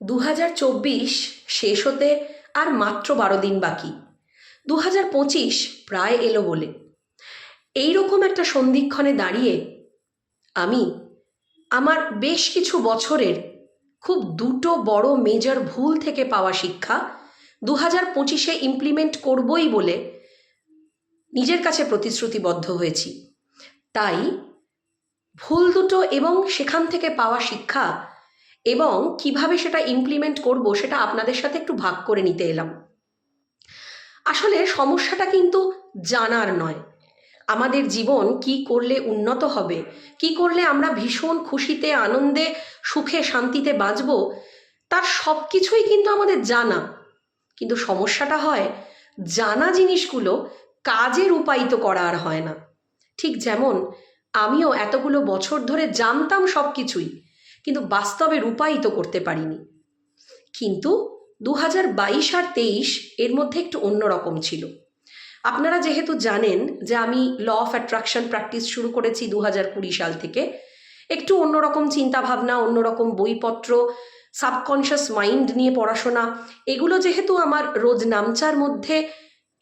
দু হাজার চব্বিশ শেষ হতে আর মাত্র বারো দিন বাকি। দু হাজার পঁচিশ প্রায় এলো বলে। এই রকম একটা সন্ধিক্ষণে দাঁড়িয়ে আমি আমার বেশ কিছু বছরের খুব দুটো বড় মেজর ভুল থেকে পাওয়া শিক্ষা দু হাজার পঁচিশে ইমপ্লিমেন্ট করবই বলে নিজের কাছে প্রতিশ্রুতিবদ্ধ হয়েছি। তাই ভুল দুটো এবং সেখান থেকে পাওয়া শিক্ষা এবং কীভাবে সেটা ইমপ্লিমেন্ট করব সেটা আপনাদের সাথে একটু ভাগ করে নিতে এলাম। আসলে সমস্যাটা কিন্তু জানার নয়। আমাদের জীবন কি করলে উন্নত হবে, কি করলে আমরা ভীষণ খুশিতে, আনন্দে, সুখে, শান্তিতে বাঁচব, তার সব কিছুই কিন্তু আমাদের জানা। কিন্তু সমস্যাটা হয়, জানা জিনিসগুলো কাজে রূপায়িত করা আর হয় না। ঠিক যেমন, আমিও এতগুলো বছর ধরে জানতাম সব কিছুই কিন্তু বাস্তবে রূপায়িত করতে পারিনি। কিন্তু দু হাজার বাইশ আর তেইশ এর মধ্যে একটু অন্যরকম ছিল। আপনারা যেহেতু জানেন যে আমি ল অফ অ্যাট্রাকশন প্র্যাকটিস শুরু করেছি দু হাজার কুড়ি সাল থেকে, একটু অন্যরকম চিন্তাভাবনা অন্যরকম বইপত্র সাবকনশিয়াস মাইন্ড নিয়ে পড়াশোনা, এগুলো যেহেতু আমার রোজ নামচার মধ্যে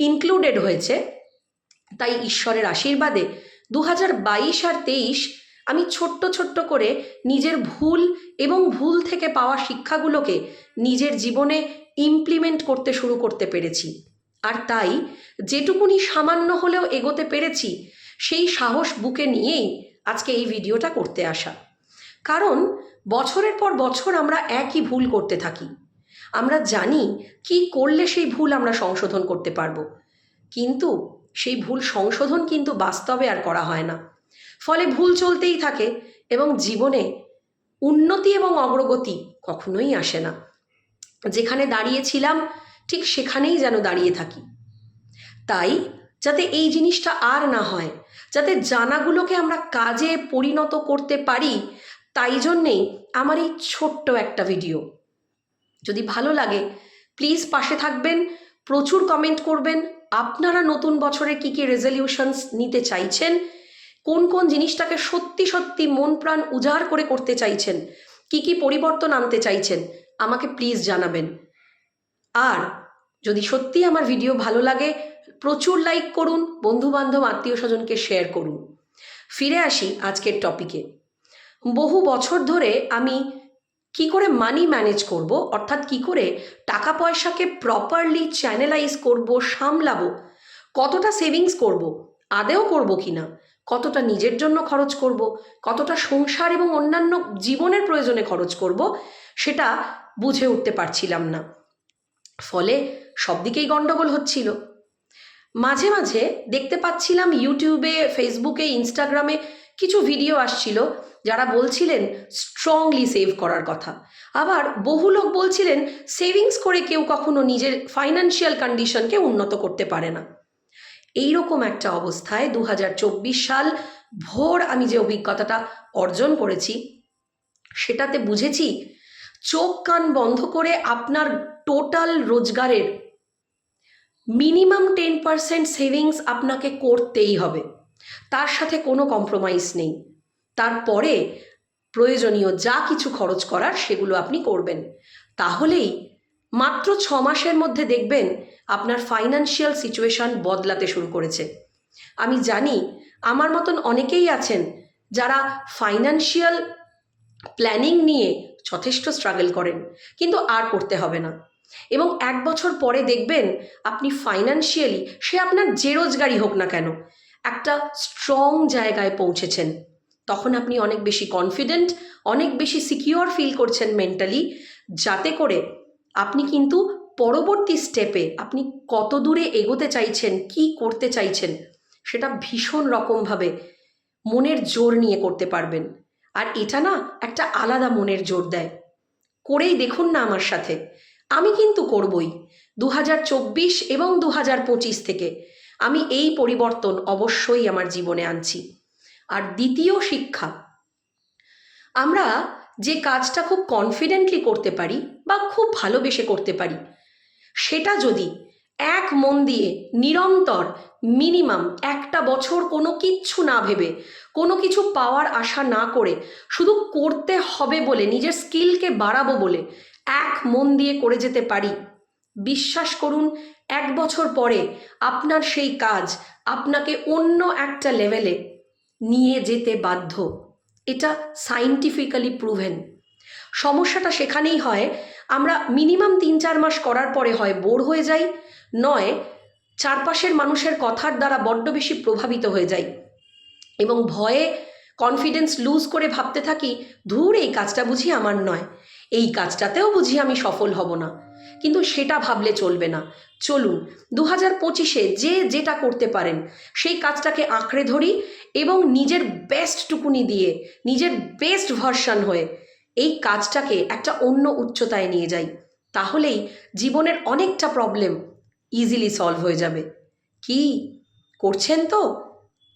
ইনক্লুডেড হয়েছে, তাই ঈশ্বরের আশীর্বাদে দু হাজার বাইশ আর তেইশ আমি ছোট্ট ছোট্ট করে নিজের ভুল এবং ভুল থেকে পাওয়া শিক্ষাগুলোকে নিজের জীবনে ইমপ্লিমেন্ট করতে শুরু করতে পেরেছি। আর তাই যেটুকুনি সামান্য হলেও এগোতে পেরেছি, সেই সাহস বুকে নিয়েই আজকে এই ভিডিওটা করতে আসা। কারণ বছরের পর বছর আমরা একই ভুল করতে থাকি। আমরা জানি কি করলে সেই ভুল আমরা সংশোধন করতে পারব। কিন্তু সেই ভুল সংশোধন কিন্তু বাস্তবে আর করা হয় না। ফলে ভুল চলতেই থাকে এবং জীবনে উন্নতি এবং অগ্রগতি কখনোই আসে না। যেখানে দাঁড়িয়েছিলাম, ঠিক সেখানেই যেন দাঁড়িয়ে থাকি। তাই যাতে এই জিনিসটা আর না হয়, যাতে জানাগুলোকে আমরা কাজে পরিণত করতে পারি, তাই জন্যেই আমার এই ছোট্ট একটা ভিডিও। যদি ভালো লাগে, প্লিজ পাশে থাকবেন, প্রচুর কমেন্ট করবেন, আপনারা নতুন বছরে কী কী রেজলিউশনস নিতে চাইছেন কোন কোন জিনিসটাকে সত্যি সত্যি মন প্রাণ উজাড় করে করতে চাইছেন? কি কি পরিবর্তন আনতে চাইছেন? আমাকে প্লিজ জানাবেন। আর যদি সত্যি আমার ভিডিও ভালো লাগে, প্রচুর লাইক করুন বন্ধু বান্ধব আত্মীয় স্বজনকে শেয়ার করুন। ফিরে আসি আজকের টপিকে বহু বছর ধরে আমি কি করে মানি ম্যানেজ করব, অর্থাৎ কি করে টাকা পয়সাকে প্রপারলি চ্যানেলাইজ করব, সামলাবো, কতটা সেভিংস করব, আদেও করব কি না কতটা নিজের জন্য খরচ করব, কতটা সংসার এবং অন্যান্য জীবনের প্রয়োজনে খরচ করব, সেটা বুঝে উঠতে পারছিলাম না। ফলে সব দিকেই গণ্ডগোল হচ্ছিল। মাঝে মাঝে দেখতে পাচ্ছিলাম ইউটিউবে ফেসবুকে ইনস্টাগ্রামে কিছু ভিডিও আসছিল যারা বলছিলেন স্ট্রংলি সেভ করার কথা। আবার বহু লোক বলছিলেন সেভিংস করে কেউ কখনো নিজের ফাইন্যান্সিয়াল কন্ডিশনকে উন্নত করতে পারে না। এইরকম একটা অবস্থায় দু হাজার চব্বিশ সাল ভোর আমি যে অভিজ্ঞতাটা অর্জন করেছি, সেটাতে বুঝেছি চোখ কান বন্ধ করে আপনার টোটাল রোজগারের মিনিমাম টেন পারসেন্ট সেভিংস আপনাকে করতেই হবে। তার সাথে কোনো কম্প্রোমাইজ নেই। তারপরে প্রয়োজনীয় যা কিছু খরচ করার সেগুলো আপনি করবেন। তাহলেই মাত্র ছ মাসের মধ্যে দেখবেন আপনার ফাইন্যান্সিয়াল সিচুয়েশন বদলাতে শুরু করেছে। আমি জানি আমার মতন অনেকেই আছেন যারা ফাইন্যান্সিয়াল প্ল্যানিং নিয়ে যথেষ্ট স্ট্রাগল করেন, কিন্তু আর করতে হবে না। এবং এক বছর পরে দেখবেন আপনি ফাইন্যান্সিয়ালি সে আপনার যে রোজগারই হোক না কেন, একটা স্ট্রং জায়গায় পৌঁছেছেন। তখন আপনি অনেক বেশি কনফিডেন্ট অনেক বেশি সিকিওর ফিল করছেন মেন্টালি যাতে করে আপনি কিন্তু পরবর্তী স্টেপে আপনি কত দূরে এগোতে চাইছেন, কি করতে চাইছেন, সেটা ভীষণ রকমভাবে মনের জোর নিয়ে করতে পারবেন। আর এটা না একটা আলাদা মনের জোর দেয়। করেই দেখুন না আমার সাথে। আমি কিন্তু করবই। দু হাজার চব্বিশ এবং দু হাজার পঁচিশ থেকে আমি এই পরিবর্তন অবশ্যই আমার জীবনে আনছি। আর দ্বিতীয় শিক্ষা, আমরা যে কাজটা খুব কনফিডেন্টলি করতে পারি বা খুব ভালোবেসে করতে পারি সেটা যদি এক মন দিয়ে নিরন্তর মিনিমাম একটা বছর কোনো কিচ্ছু না ভেবে, কোনো কিছু পাওয়ার আশা না করে শুধু করতে হবে বলে, নিজের স্কিলকে বাড়াবো বলে এক মন দিয়ে করে যেতে পারি। বিশ্বাস করুন, এক বছর পরে আপনার সেই কাজ আপনাকে অন্য একটা লেভেলে নিয়ে যেতে বাধ্য। এটা সাইন্টিফিক্যালি প্রুভেন সমস্যাটা সেখানেই হয়। আমরা মিনিমাম তিন চার মাস করার পরে হয়, বোর হয়ে যাই। নয়, চারপাশের মানুষের কথার দ্বারা বড্ড বেশি প্রভাবিত হয়ে যাই। এবং ভয়ে কনফিডেন্স লুজ করে ভাবতে থাকি, ধুর এই কাজটা বুঝি আমার নয়। এই কাজটাতেও বুঝি আমি সফল হব না। কিন্তু সেটা ভাবলে চলবে না। চলুন দু হাজার পঁচিশে যে যেটা করতে পারেন, সেই কাজটাকে আঁকড়ে ধরি এবং নিজের বেস্টটুকুনি দিয়ে, নিজের বেস্ট ভার্সন হয়ে এই কাজটাকে একটা অন্য উচ্চতায় নিয়ে যাই, তাহলেই জীবনের অনেকটা প্রবলেম ইজিলি সলভ হয়ে যাবে। কি? করছেন তো?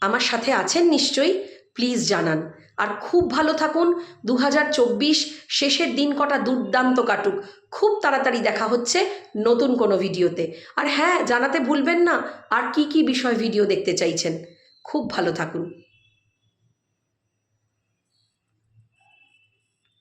আমার সাথে আছেন নিশ্চয়ই? প্লিজ জানান। আর খুব ভালো থাকুন। দু হাজার চব্বিশ শেষের দিন কটা দুর্দান্ত কাটুক। খুব তাড়াতাড়ি দেখা হচ্ছে নতুন কোনো ভিডিওতে। আর হ্যাঁ জানাতে ভুলবেন না। আর কি কি বিষয় ভিডিও দেখতে চাইছেন? খুব ভালো থাকুন।